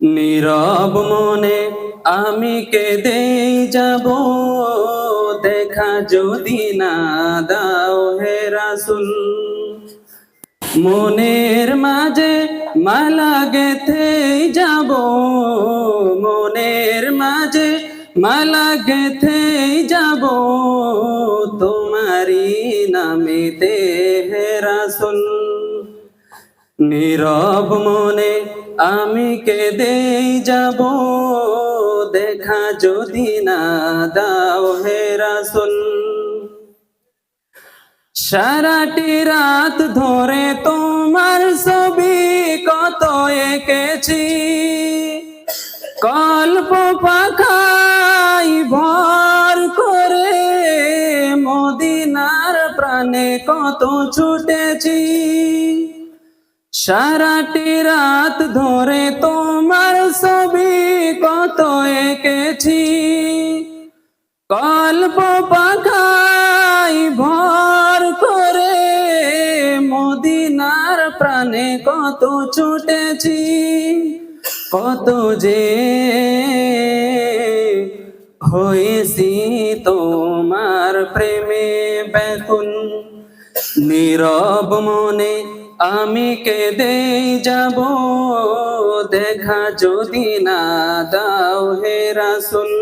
নীরব মনে আমি কেঁদেই যাব। দেখা যদি না দাও হে রাসুল। মনের মাঝে মালা গেথে যাব। মনের মাঝে মালা গেথে যাব। তোমারি নামেতে হে রাসুল। নীরব মনে আমি কে কেঁদেই যাব। দেখা যদি না দাও হে রাসুল। সারাটি রাত ধরে তোমার ছবি কত এঁকেছি। কল্প পাখাই ভর করে মদিনার প্রাণে কত ছুটেছি। সারাটি রাত ধরে তোমার ছবি কত এঁকেছি? কল্প পাখাই ভর করে মদিনার প্রাণে কত ছুটেছি? কত যে হয়েছি তোমার প্রেমে ব্যাকুল। নীরব মনে আমি কেঁদে যাব, দেখা যদি না দাও হে রাসুল।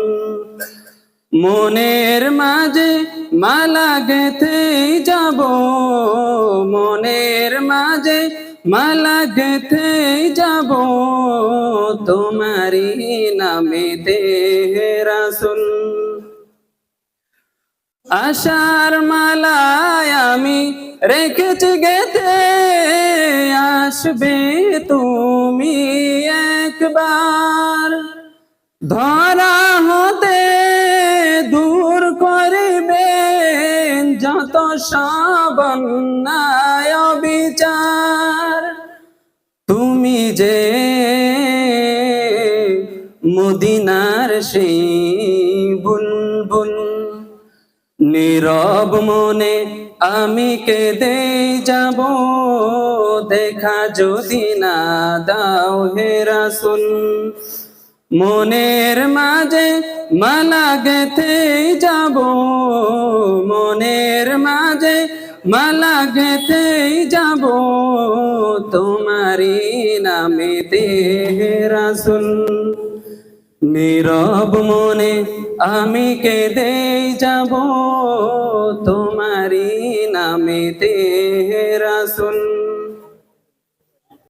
মনের মাঝে মালা গেথে যাব, মনের মাঝে মালা গেথে যাব তোমারি নামে দে রাসুল। আশার মালায় আমি রেখেছি গেতে আসবে তুমি একবার। ধরা হতে দূর করবে, যত সাবন্যায় বিচার তুমি যে মদিনার সেই নীরব মনে আমি কেঁদে যাব। দেখা যদি না দাও হে রাসুল, মনের মাঝে মালা গেথে যাব। মনের মাঝে মালা গেথে যাব। তোমারি নামে দে রাসুল। নীরব মনে আমি কেঁদে যাব তোমারি নামে তে রাসুল।